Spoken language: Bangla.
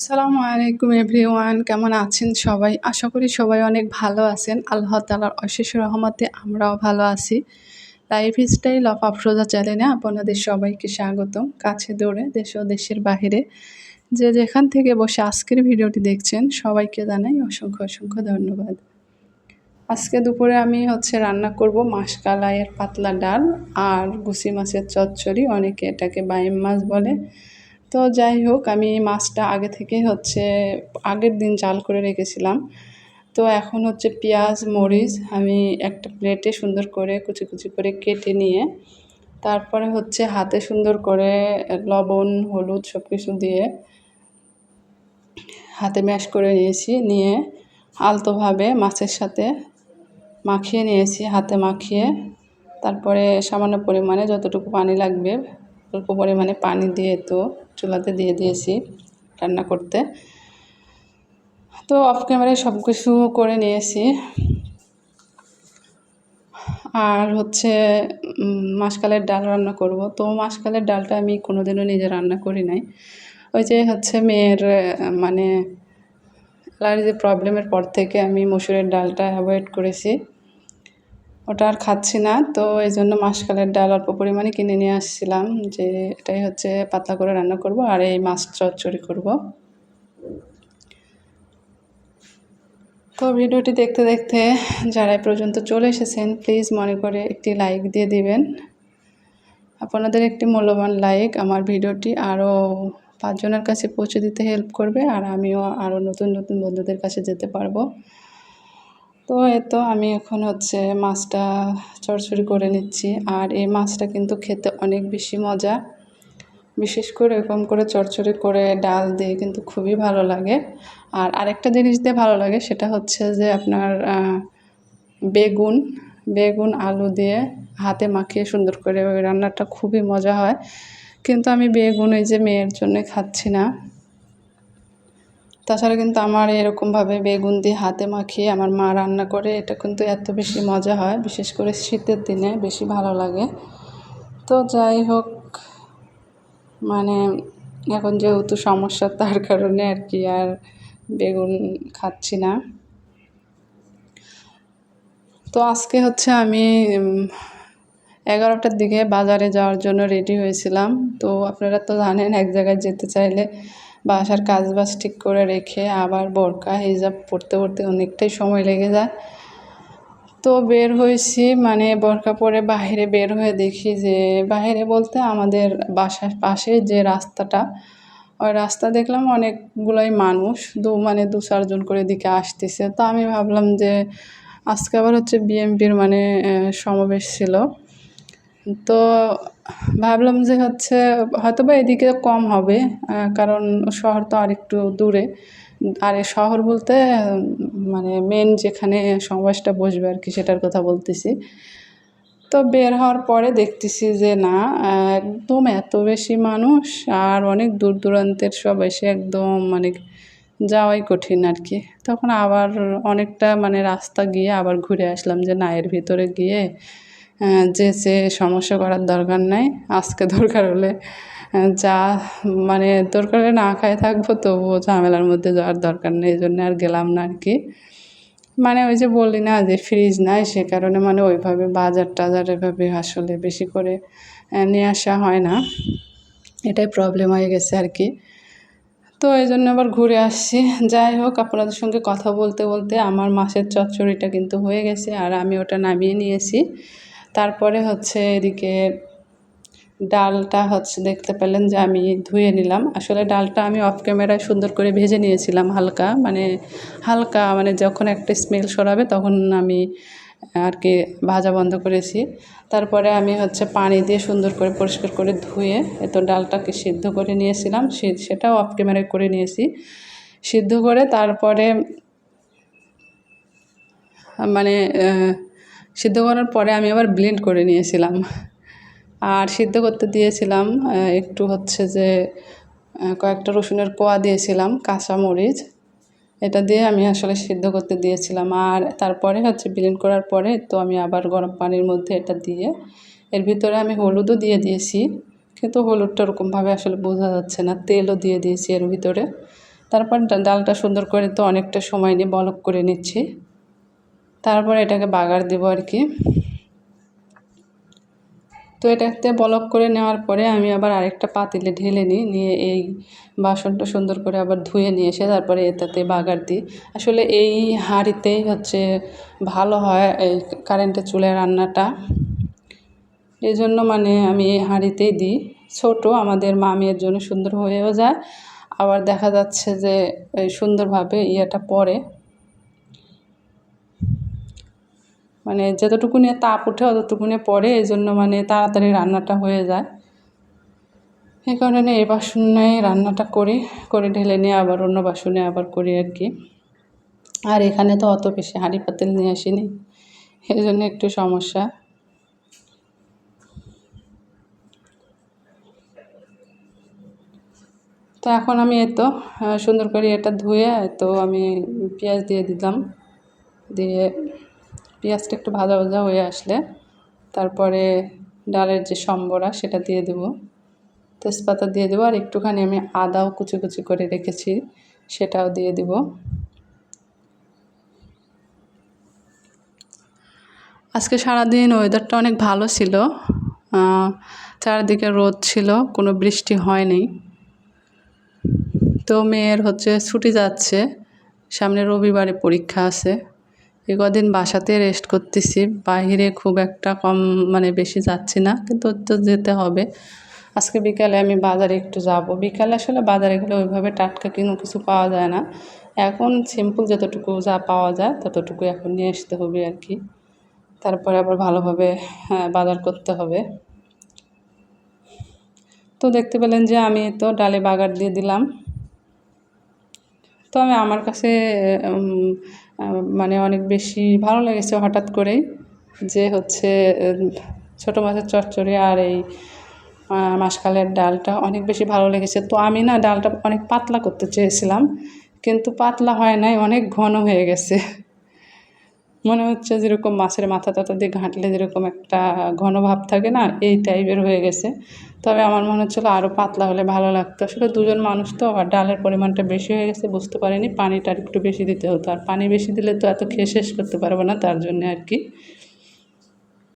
আসসালামু আলাইকুম এভরিওয়ান, কেমন আছেন সবাই? আশা করি সবাই অনেক ভালো আছেন। আল্লাহ তালার অশেষ রহমতে আমরাও ভালো আছি। লাইফ স্টাইল অফ আফরোজা চ্যানেলে আপনাদের সবাইকে স্বাগতম। কাছে দৌড়ে দেশ ও দেশের বাহিরে। যে যেখান থেকে বসে আজকের ভিডিওটি দেখছেন, সবাইকে জানাই অসংখ্য অসংখ্য ধন্যবাদ। আজকে দুপুরে আমি হচ্ছে রান্না করব মাসকালাইয়ের পাতলা ডাল আর গুসি মাছের চচ্চড়ি। অনেকে এটাকে বাইম মাছ বলে। তো যাই হোক, আমি মাছটা আগে থেকে হচ্ছে আগের দিন জাল করে রেখেছিলাম। তো এখন হচ্ছে পেঁয়াজ, মরিচ আমি একটা প্লেটে সুন্দর করে কুচি কুচি করে কেটে নিয়ে, তারপরে হচ্ছে হাতে সুন্দর করে লবণ, হলুদ সব কিছু দিয়ে হাতে ম্যাশ করে নিয়েছি, নিয়ে আলতোভাবে মাছের সাথে মাখিয়ে নিয়েছি, হাতে মাখিয়ে। তারপরে সামান্য পরিমাণে যতটুকু পানি লাগবে, অল্প পরিমাণে পানি দিয়ে তো চুলাতে দিয়ে দিয়েছি রান্না করতে। তো অফ ক্যামেরায় সব কিছু করে নিয়েছি। আর হচ্ছে মাসকালের ডাল রান্না করব। তো মাসকালের ডালটা আমি কোনোদিনও নিজে রান্না করি নাই। ওই যে হচ্ছে মেয়ের মানে অ্যালার্জি প্রবলেমের পর থেকে আমি মসুরের ডালটা অ্যাভয়েড করেছি। ওটা আর খাচ্ছি না, তো এই জন্য মাসকালের ডাল অল্প পরিমাণে কিনে নিয়ে আসছিলাম যে এটাই হচ্ছে পাতলা করে রান্না করব আর এই মাছ চচ্চড়ি করব। তো ভিডিওটি দেখতে দেখতে যারা এ পর্যন্ত চলে এসেছেন প্লিজ মনে করে একটি লাইক দিয়ে দিবেন। আপনাদের একটি মূল্যবান লাইক আমার ভিডিওটি আরও পাঁচজনের কাছে পৌঁছে দিতে হেল্প করবে আর আমিও আরও নতুন নতুন বন্ধুদের কাছে যেতে পারব। তো এতো আমি এখন হচ্ছে মাছটা চড়চড়ি করে নিচ্ছি। আর এই মাছটা কিন্তু খেতে অনেক বেশি মজা। বিশেষ করে এরকম করে চড়চড়ি করে ডাল দিয়ে কিন্তু খুবই ভালো লাগে। আর আরেকটা জিনিস দিয়ে ভালো লাগে সেটা হচ্ছে যে আপনার বেগুন বেগুন, আলু দিয়ে হাতে মাখিয়ে সুন্দর করে ওই রান্নাটা খুবই মজা হয়। কিন্তু আমি বেগুন ওই যে মেয়ের জন্য খাচ্ছি না। তাছাড়া কিন্তু আমার এরকমভাবে বেগুন দিয়ে হাতে মাখিয়ে আমার মা রান্না করে, এটা কিন্তু এত বেশি মজা হয়, বিশেষ করে শীতের দিনে বেশি ভালো লাগে। তো যাই হোক মানে এখন যেহেতু সমস্যা তার কারণে আর কি আর বেগুন খাচ্ছি না। তো আজকে হচ্ছে আমি এগারোটার দিকে বাজারে যাওয়ার জন্য রেডি হয়েছিলাম। তো আপনারা তো জানেন এক জায়গায় যেতে চাইলে বাসার কাজ বাজ ঠিক করে রেখে আবার বোরকা, হিজাব পড়তে পড়তে অনেকটাই সময় লেগে যায়। তো বের হয়েছি মানে বোরকা পরে বাহিরে বের হয়ে দেখি যে, বাহিরে বলতে আমাদের বাসার পাশে যে রাস্তাটা, ওই রাস্তা দেখলাম অনেকগুলোই মানুষ, দু মানে দু চারজন করে দিকে আসতেছে। তো আমি ভাবলাম যে, আজকে আবার হচ্ছে বিএমপির মানে সমাবেশ ছিল। তো ভাবলাম যে হচ্ছে হয়তো বা এদিকে কম হবে কারণ শহর তো আরেকটু দূরে। আর শহর বলতে মানে মেন যেখানে সমাবেশটা বসবে আর কি, সেটার কথা বলতেছি। তো বের হওয়ার পরে দেখতেছি যে না, একদম এত বেশি মানুষ আর অনেক দূর দূরান্তের সব এসে একদম মানে যাওয়াই কঠিন আর কি। তখন আবার অনেকটা মানে রাস্তা গিয়ে আবার ঘুরে আসলাম যে না, এর ভিতরে গিয়ে যে সে সমস্যা করার দরকার নাই। আজকে দরকার হলে যা মানে দরকার হলে না খায় থাকব, তবুও ঝামেলার মধ্যে যাওয়ার দরকার নেই। এই জন্য আর গেলাম না আর কি। মানে ওই যে বললি না যে ফ্রিজ নাই, সে কারণে মানে ওইভাবে বাজার টাজার এভাবে আসলে বেশি করে নিয়ে আসা হয় না। এটাই প্রবলেম হয়ে গেছে আর কি। তো এই জন্য আবার ঘুরে আসছি। যাই হোক, আপনাদের সঙ্গে কথা বলতে বলতে আমার মাছের চচ্চড়িটা কিন্তু হয়ে গেছে, আর আমি ওটা নামিয়ে নিয়েছি। তারপরে হচ্ছে এদিকে ডালটা হচ্ছে দেখতে পেলেন যে আমি ধুয়ে নিলাম। আসলে ডালটা আমি অফ ক্যামেরায় সুন্দর করে ভেজে নিয়েছিলাম হালকা মানে হালকা মানে যখন একটা স্মেল সরাবে তখন আমি আর কি ভাজা বন্ধ করেছি। তারপরে আমি হচ্ছে পানি দিয়ে সুন্দর করে পরিষ্কার করে ধুয়ে এত ডালটাকে সিদ্ধ করে নিয়েছিলাম সেটাও অফ ক্যামেরায় করে নিয়েছি। সিদ্ধ করে তারপরে মানে সিদ্ধ করার পরে আমি আবার ব্লেন্ড করে নিয়েছিলাম। আর সিদ্ধ করতে দিয়েছিলাম একটু হচ্ছে যে কয়েকটা রসুনের কোয়া দিয়েছিলাম, কাঁচা মরিচ। এটা দিয়ে আমি আসলে সিদ্ধ করতে দিয়েছিলাম। আর তারপরে হচ্ছে ব্লেন্ড করার পরে তো আমি আবার গরম পানির মধ্যে এটা দিয়ে, এর ভিতরে আমি হলুদও দিয়ে দিয়েছি। কিন্তু হলুদটা ওরকমভাবে আসলে বোঝা যাচ্ছে না, তেলও দিয়ে দিয়েছি এর ভিতরে। তারপর ডালটা সুন্দর করে তো অনেকটা সময় নিয়ে বলক করে নিচ্ছি। তারপর এটাকে বাগার দেবো আর কি। তো এটাতে বলক করে নেওয়ার পরে আমি আবার আরেকটা পাতিলে ঢেলে নিই, নিয়ে এই বাসনটা সুন্দর করে আবার ধুয়ে নিয়ে এসে তারপরে এটাতে বাগার দিই। আসলে এই হাঁড়িতেই হচ্ছে ভালো হয় এই কারেন্টের চুলায় রান্নাটা। এই জন্য মানে আমি এই হাঁড়িতেই দিই। ছোটো, আমাদের মামির জন্য সুন্দর হয়েও যায়। আবার দেখা যাচ্ছে যে সুন্দরভাবে ইয়েটা পড়ে। মানে যতটুকুনি তাপ ওঠে অতটুকুনি পড়ে এই জন্য মানে তাড়াতাড়ি রান্নাটা হয়ে যায়। এই কারণে এই বাসনে রান্নাটা করি করে ঢেলে নিয়ে আবার অন্য বাসনে আবার করি আর কি। আর এখানে তো অত বেশি হাঁড়ি পাতিল নিয়ে আসিনি এই জন্য একটু সমস্যা। তো এখন আমি এই তো আহ, সুন্দর করে এটা ধুয়ে তো আমি পেঁয়াজ দিয়ে দিলাম দিয়ে পেঁয়াজটা একটু ভাজা ভাজা হয়ে আসলে তারপরে ডালের যে সম্বরা সেটা দিয়ে দেবো। তেজপাতা দিয়ে দেবো আর একটুখানি আমি আদাও কুচি কুচি করে রেখেছি সেটাও দিয়ে দিব। আজকে সারাদিন ওয়েদারটা অনেক ভালো ছিল। চারিদিকে রোদ ছিল, কোনো বৃষ্টি হয়নি। তো মেয়ের হচ্ছে ছুটি যাচ্ছে, সামনে রবিবারে পরীক্ষা আছে। এ কদিন বাসাতে রেস্ট করতেছি। বাইরে খুব একটা কম মানে বেশি যাচ্ছি না কিন্তু তো যেতে হবে। আজকে বিকালে আমি বাজারে একটু যাব। বিকালে আসলে বাজারে গেলে ওইভাবে টাটকা কোনো কিছু পাওয়া যায় না। এখন সিম্পল যতটুকু যা পাওয়া যায় ততটুকু এখন নিয়ে আসতে হবে আর কি। তারপরে আবার ভালোভাবে হ্যাঁ, বাজার করতে হবে। তো দেখতে পেলেন যে আমি তো ডালে বাগার দিয়ে দিলাম। তো আমি আমার কাছে মানে অনেক বেশি ভালো লেগেছে হঠাৎ করেই যে হচ্ছে ছোটো মাছের চচ্চড়ি আর এই মাসকালের ডালটা অনেক বেশি ভালো লেগেছে। তো আমি না ডালটা অনেক পাতলা করতে চেয়েছিলাম, কিন্তু পাতলা হয় নাই, অনেক ঘন হয়ে গেছে। মনে হচ্ছে যেরকম মাছের মাথা টাথা দিয়ে ঘাঁটলে যেরকম একটা ঘন ভাব থাকে না, এই টাইপের হয়ে গেছে। তবে আমার মনে হচ্ছিল আরও পাতলা হলে ভালো লাগতো। আসলে দুজন মানুষ তো, আবার ডালের পরিমাণটা বেশি হয়ে গেছে, বুঝতে পারিনি। পানিটা আর একটু বেশি দিতে হতো। আর পানি বেশি দিলে তো এত খেয়ে শেষ করতে পারব না, তার জন্যে আর কি।